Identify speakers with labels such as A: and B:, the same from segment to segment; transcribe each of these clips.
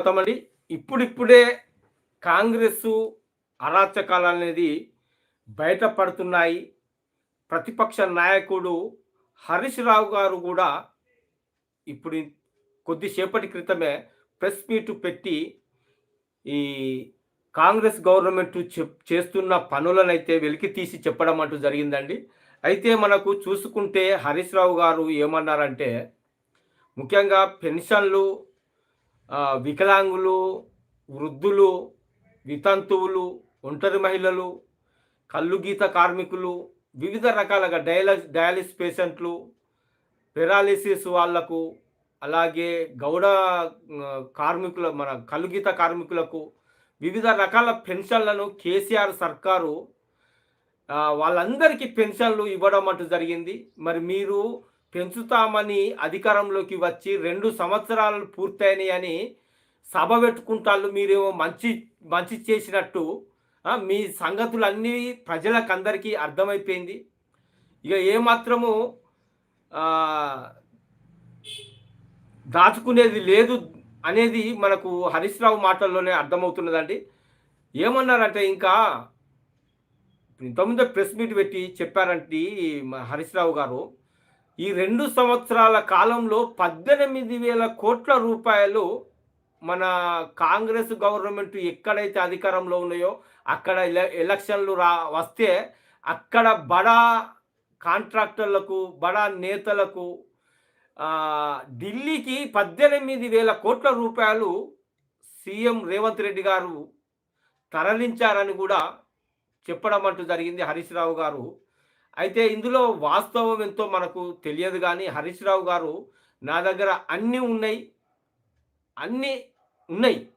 A: కొంతమంది ఇప్పుడిప్పుడే కాంగ్రెస్ అరాచకాలు అనేది బయటపడుతున్నాయి. ప్రతిపక్ష నాయకుడు హరీష్ రావు గారు కూడా ఇప్పుడు కొద్దిసేపటి క్రితమే ప్రెస్ మీట్ పెట్టి ఈ కాంగ్రెస్ గవర్నమెంట్ చెప్ చేస్తున్న పనులనైతే వెలికి తీసి చెప్పడం అంటూ జరిగిందండి. అయితే మనకు చూసుకుంటే హరీష్ రావు గారు ఏమన్నారంటే ముఖ్యంగా పెన్షన్లు వికలాంగులు వృద్ధులు వితంతువులు ఒంటరి మహిళలు కళ్ళుగీత కార్మికులు వివిధ రకాలుగా డయాల డయాలిసిస్ పేషెంట్లు పెరాలిసిస్ వాళ్ళకు అలాగే గౌడ కార్మికుల మన కలుగీత కార్మికులకు వివిధ రకాల పెన్షన్లను కేసీఆర్ సర్కారు వాళ్ళందరికీ పెన్షన్లు ఇవ్వడం అంటూ జరిగింది. మరి మీరు పెంచుతామని అధికారంలోకి వచ్చి రెండు సంవత్సరాలు పూర్తయినాయి అని సభ పెట్టుకుంటాళ్ళు మీరేమో మంచి మంచి చేసినట్టు మీ సంగతులన్నీ ప్రజలకు అందరికీ అర్థమైపోయింది. ఇక ఏమాత్రము దాచుకునేది లేదు అనేది మనకు హరీష్ రావు మాటల్లోనే అర్థమవుతున్నదండి. ఏమన్నారంటే ఇంకా ఇంతకుముందే ప్రెస్ మీట్ పెట్టి చెప్పారంటే హరీష్ రావు గారు. ఈ రెండు సంవత్సరాల కాలంలో పద్దెనిమిది వేల కోట్ల రూపాయలు మన కాంగ్రెస్ గవర్నమెంట్ ఎక్కడైతే అధికారంలో ఉన్నాయో అక్కడ ఎల- ఎలక్షన్లు రా వస్తే అక్కడ బడా కాంట్రాక్టర్లకు బడా నేతలకు ఢిల్లీకి పద్దెనిమిది వేల కోట్ల రూపాయలు సీఎం రేవంత్ రెడ్డి గారు తరలించారని కూడా చెప్పడం అంటూ జరిగింది హరీష్ రావు గారు. అయితే ఇందులో వాస్తవం ఎంతో మనకు తెలియదు కానీ హరీష్ రావు గారు నా దగ్గర అన్నీ ఉన్నాయి. అన్నీ ఉన్నాయి.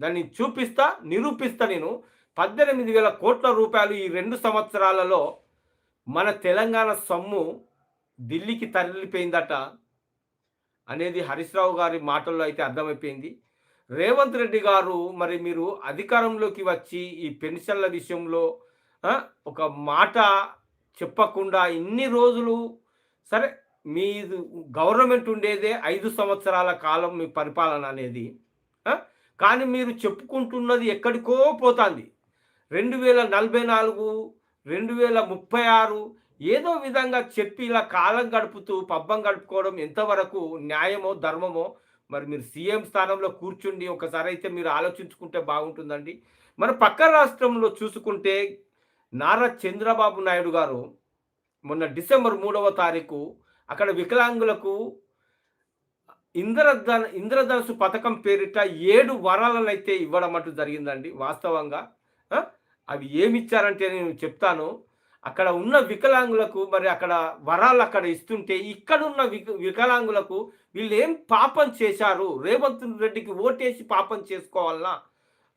A: దాన్ని చూపిస్తా నిరూపిస్తా నేను. పద్దెనిమిది వేల కోట్ల రూపాయలు ఈ రెండు సంవత్సరాలలో మన తెలంగాణ సొమ్ము ఢిల్లీకి తరలిపోయిందట అనేది హరీష్ రావు గారి మాటల్లో అయితే అర్థమైపోయింది. రేవంత్ రెడ్డి గారు మరి మీరు అధికారంలోకి వచ్చి ఈ పెన్షన్ల విషయంలో ఒక మాట చెప్పకుండా ఇన్ని రోజులు సరే మీ గవర్నమెంట్ ఉండేదే ఐదు సంవత్సరాల కాలం మీ పరిపాలన అనేది. కానీ మీరు చెప్పుకుంటున్నది ఎక్కడికో పోతుంది. రెండు వేల నలభై నాలుగు రెండు వేల ముప్పై ఆరు ఏదో విధంగా చెప్పి ఇలా కాలం గడుపుతూ పబ్బం గడుపుకోవడం ఎంతవరకు న్యాయమో ధర్మమో మరి మీరు సీఎం స్థానంలో కూర్చుండి ఒకసారి అయితే మీరు ఆలోచించుకుంటే బాగుంటుందండి. మన పక్క రాష్ట్రంలో చూసుకుంటే నారా చంద్రబాబు నాయుడు గారు మొన్న డిసెంబర్ మూడవ తారీఖు అక్కడ వికలాంగులకు ఇంద్రధన ఇంద్రధనుసు పథకం పేరిట ఏడు వరాలను అయితే ఇవ్వడం అంటూ జరిగిందండి వాస్తవంగా. అవి ఏమి ఇచ్చారంటే నేను చెప్తాను. అక్కడ ఉన్న వికలాంగులకు మరి అక్కడ వరాలు అక్కడ ఇస్తుంటే ఇక్కడ ఉన్న విక వికలాంగులకు వీళ్ళు ఏం పాపం చేశారు? రేవంత్ రెడ్డికి ఓటేసి పాపం చేసుకోవాలనా?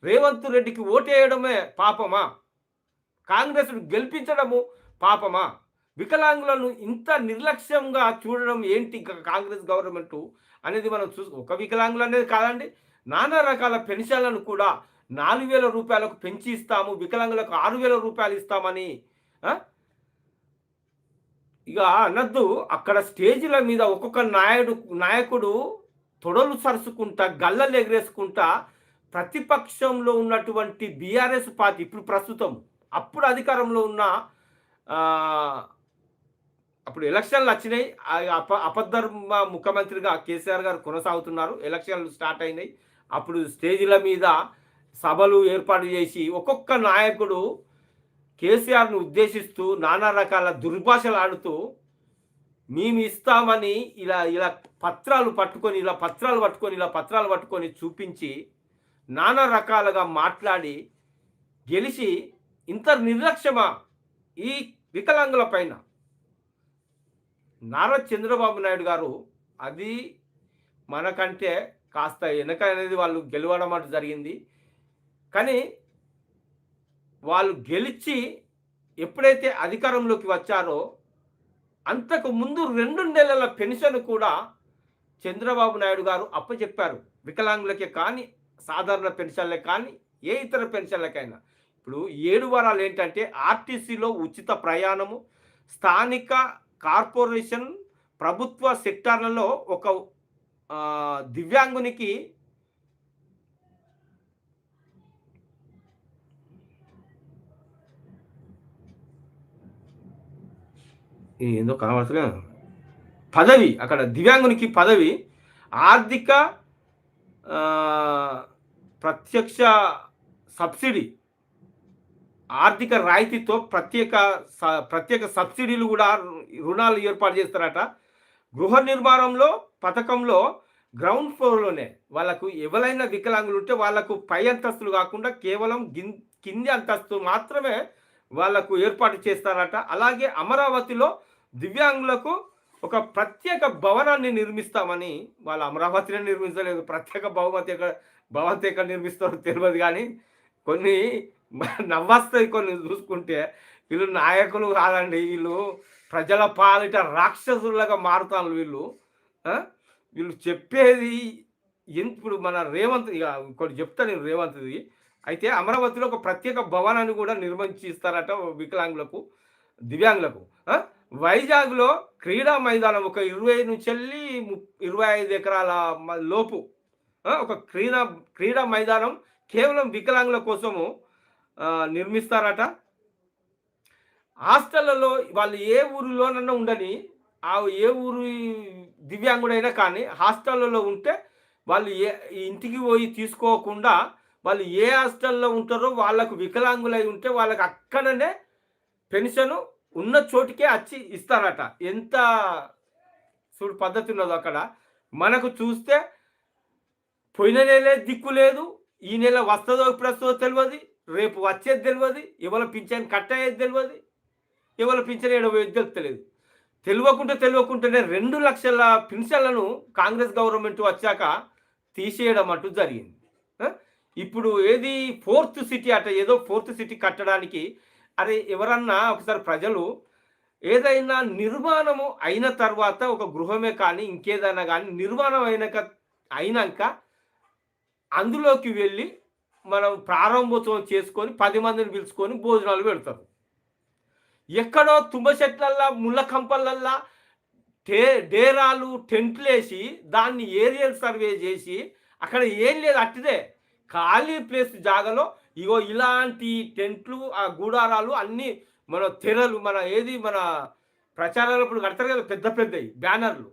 A: రేవంత్ రెడ్డికి ఓటేయడమే పాపమా? కాంగ్రెస్ను గెలిపించడము పాపమా? వికలాంగులను ఇంత నిర్లక్ష్యంగా చూడడం ఏంటి కాంగ్రెస్ గవర్నమెంట్ అనేది మనం చూ ఒక వికలాంగులు అనేది కాదండి నానా రకాల పెన్షన్లను కూడా నాలుగు వేల రూపాయలకు పెంచి ఇస్తాము వికలాంగులకు ఆరు వేల రూపాయలు ఇస్తామని ఇక అనద్దు అక్కడ స్టేజీల మీద ఒక్కొక్క నాయుడు నాయకుడు తొడలు సరుసుకుంటా గల్లలు ఎగరేసుకుంటా ప్రతిపక్షంలో ఉన్నటువంటి బీఆర్ఎస్ పార్టీ ఇప్పుడు ప్రస్తుతం అప్పుడు అధికారంలో ఉన్న అప్పుడు ఎలక్షన్లు వచ్చినాయి. అప అపధర్మ ముఖ్యమంత్రిగా కేసీఆర్ గారు కొనసాగుతున్నారు. ఎలక్షన్లు స్టార్ట్ అయినాయి. అప్పుడు స్టేజీల మీద సభలు ఏర్పాటు చేసి ఒక్కొక్క నాయకుడు కేసీఆర్ను ఉద్దేశిస్తూ నానా రకాల దుర్భాషలు ఆడుతూ మేము ఇస్తామని ఇలా ఇలా పత్రాలు పట్టుకొని ఇలా పత్రాలు పట్టుకొని ఇలా పత్రాలు పట్టుకొని చూపించి నానా రకాలుగా మాట్లాడి గెలిచి ఇంత నిర్లక్ష్యమా ఈ వికలాంగుల పైన? నారా చంద్రబాబు నాయుడు గారు అది మనకంటే కాస్త వెనక అనేది వాళ్ళు గెలవడం అటు జరిగింది. కానీ వాళ్ళు గెలిచి ఎప్పుడైతే అధికారంలోకి వచ్చారో అంతకు ముందు రెండు నెలల పెన్షన్ కూడా చంద్రబాబు నాయుడు గారు అప్పచెప్పారు. వికలాంగులకే కానీ సాధారణ పెన్షన్లే కానీ ఏ ఇతర పెన్షన్లకైనా. ఇప్పుడు ఏడు వారాలు ఏంటంటే ఆర్టీసీలో ఉచిత ప్రయాణము స్థానిక కార్పొరేషన్ ప్రభుత్వ సెక్టార్లలో ఒక దివ్యాంగునికి ఏందో కావాల్సిన పదవి అక్కడ దివ్యాంగునికి పదవి ఆర్థిక ప్రత్యక్ష సబ్సిడీ ఆర్థిక రాయితీతో ప్రత్యేక స- ప్రత్యేక సబ్సిడీలు కూడా రుణాలు ఏర్పాటు చేస్తారట. గృహ నిర్మాణంలో పథకంలో గ్రౌండ్ ఫ్లోర్లోనే వాళ్ళకు ఎవరైనా వికలాంగులు ఉంటే వాళ్ళకు పై అంతస్తులు కాకుండా కేవలం కింది అంతస్తు మాత్రమే వాళ్ళకు ఏర్పాటు చేస్తారట. అలాగే అమరావతిలో దివ్యాంగులకు ఒక ప్రత్యేక భవనాన్ని నిర్మిస్తామని వాళ్ళు అమరావతిలో నిర్మించలేదు. ప్రత్యేక భవమతి ఎక్కడ భవంతి ఎక్కడ నిర్మిస్తారో తెలియదు కానీ కొన్ని నవ్వస్తాయి కొన్ని చూసుకుంటే వీళ్ళు నాయకులు కాదండి వీళ్ళు ప్రజల పాలిట రాక్షసులుగా మారుతారు వీళ్ళు. వీళ్ళు చెప్పేది ఇప్పుడు మన రేవంత్ ఇక చెప్తా నేను రేవంత్ది. అయితే అమరావతిలో ఒక ప్రత్యేక భవనాన్ని కూడా నిర్మించిస్తారట వికలాంగులకు దివ్యాంగులకు. వైజాగ్లో క్రీడా మైదానం ఒక ఇరవై నుంచి వెళ్ళి ఇరవై ఐదు ఎకరాల లోపు. ఒక క్రీడా క్రీడా మైదానం కేవలం వికలాంగుల కోసము నిర్మిస్తారట. హాస్టళ్ళలో వాళ్ళు ఏ ఊరిలోనన్నా ఉండని ఆ ఏ ఊరు దివ్యాంగుడైనా కానీ హాస్టళ్ళలో ఉంటే వాళ్ళు ఏ ఇంటికి పోయి తీసుకోకుండా వాళ్ళు ఏ హాస్టల్లో ఉంటారో వాళ్ళకు వికలాంగులై ఉంటే వాళ్ళకి అక్కడనే పెన్షన్ ఉన్న చోటికే వచ్చి ఇస్తారట. ఎంత చూడు పద్ధతి ఉన్నదో అక్కడ. మనకు చూస్తే పోయిన నెలే దిక్కు లేదు ఈ నెల వస్తుందో ఇప్పుడు వస్తుందో తెలియదు రేపు వచ్చేది తెలియదు ఇవాళ పింఛన్ కట్ అయ్యేది తెలియదు ఇవాళ పింఛన్ ఏడబోయేది తెలియదు తెలియకుంటే తెలియకుండానే రెండు లక్షల పింఛన్లను కాంగ్రెస్ గవర్నమెంట్ వచ్చాక తీసేయడం అంటూ జరిగింది. ఇప్పుడు ఏది ఫోర్త్ సిటీ అట ఏదో ఫోర్త్ సిటీ కట్టడానికి అరే ఎవరన్నా ఒకసారి ప్రజలు ఏదైనా నిర్మాణము అయిన తర్వాత ఒక గృహమే కానీ ఇంకేదైనా కానీ నిర్మాణం అయినాక అయినాక అందులోకి వెళ్ళి మనం ప్రారంభోత్సవం చేసుకొని పది మందిని పిలుచుకొని భోజనాలు పెడతారు. ఎక్కడో తుమ్మ చెట్లల్లా ముళ్ళ కంపలల్లా టే డేరాలు టెంట్లు వేసి దాన్ని ఏరియల్ సర్వే చేసి అక్కడ ఏం లేదు అట్టిదే. ఖాళీ ప్లేస్ జాగాలో ఇగో ఇలాంటి టెంట్లు ఆ గూడారాలు అన్నీ మన తెరలు మన ఏది మన ప్రచారాలు ఇప్పుడు కడతారు కదా పెద్ద పెద్దవి బ్యానర్లు.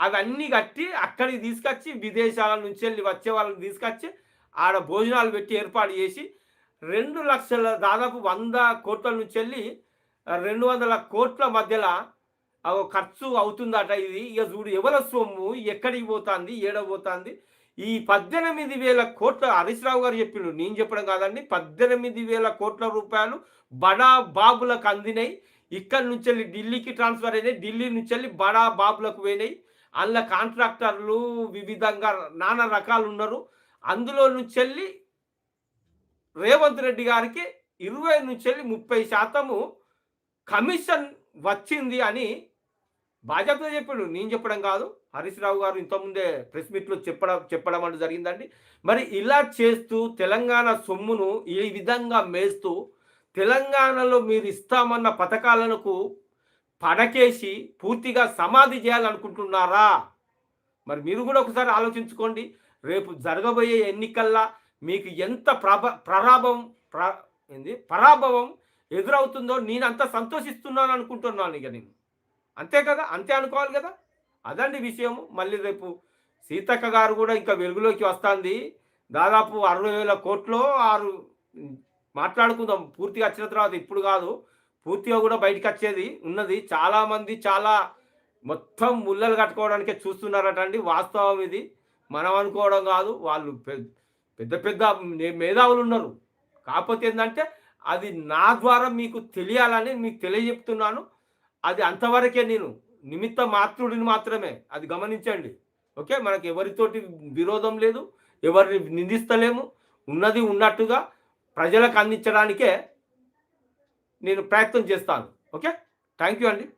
A: అవన్నీ కట్టి అక్కడికి తీసుకొచ్చి విదేశాల నుంచి వెళ్ళి వచ్చే వాళ్ళని తీసుకొచ్చి ఆడ భోజనాలు పెట్టి ఏర్పాటు చేసి రెండు లక్షల దాదాపు వంద కోట్ల నుంచి వెళ్ళి రెండు వందల కోట్ల మధ్యలో ఖర్చు అవుతుందట ఇది. ఇక చూడు ఎవరి సొమ్ము? ఎక్కడికి పోతుంది? ఏడబోతుంది ఈ పద్దెనిమిది వేల కోట్ల హరీష్ రావు గారు చెప్పిండు నేను చెప్పడం కాదండి పద్దెనిమిది వేల కోట్ల రూపాయలు బడా బాబులకు అందినాయి ఇక్కడి నుంచి వెళ్ళి ఢిల్లీకి ట్రాన్స్ఫర్ అయినాయి ఢిల్లీ నుంచి వెళ్ళి బడా బాబులకు పోయినాయి అందులో కాంట్రాక్టర్లు వివిధంగా నానా రకాలు ఉన్నారు. అందులో నుంచి వెళ్ళి రేవంత్ రెడ్డి గారికి ఇరవై నుంచి వెళ్ళి ముప్పై శాతము కమిషన్ వచ్చింది అని భాజపా చెప్పాడు. నేను చెప్పడం కాదు. హరీష్ రావు గారు ఇంతకుముందే ప్రెస్ మీట్లో చెప్పడం చెప్పడం అంటూ జరిగిందండి. మరి ఇలా చేస్తూ తెలంగాణ సొమ్మును ఈ విధంగా మేస్తూ తెలంగాణలో మీరు ఇస్తామన్న పథకాలకు పడకేసి పూర్తిగా సమాధి చేయాలనుకుంటున్నారా? మరి మీరు కూడా ఒకసారి ఆలోచించుకోండి. రేపు జరగబోయే ఎన్నికల్లో మీకు ఎంత ప్రభ ప్రరాభం ప్ర ఏంది? పరాభవం ఎదురవుతుందో నేను అంత సంతోషిస్తున్నాను అనుకుంటున్నాను ఇక నేను. అంతే కదా? అంతే అనుకోవాలి కదా? అదండి విషయం మళ్ళీ రేపు సీతక్క గారు కూడా ఇంకా వెలుగులోకి వస్తుంది. దాదాపు అరవై వేల కోట్లు ఆరు మాట్లాడుకుందాం. పూర్తిగా వచ్చిన తర్వాత ఇప్పుడు కాదు. పూర్తిగా కూడా బయటకు వచ్చేది ఉన్నది. చాలామంది చాలా మొత్తం ముళ్ళలు కట్టుకోవడానికే చూస్తున్నారట అండి వాస్తవం ఇది. మనం అనుకోవడం కాదు. వాళ్ళు పెద్ద పెద్ద పెద్ద మేధావులు ఉన్నారు. కాకపోతే ఏంటంటే అది నా ద్వారా మీకు తెలియాలని మీకు తెలియజెప్తున్నాను. అది అంతవరకే నేను నిమిత్త మాతృడిని మాత్రమే. అది గమనించండి. ఓకే? మనకు ఎవరితోటి విరోధం లేదు. ఎవరిని నిందిస్తలేము. ఉన్నది ఉన్నట్టుగా ప్రజలకు అందించడానికే నేను ప్రయత్నం చేస్తాను. ఓకే? థ్యాంక్ యూ అండి.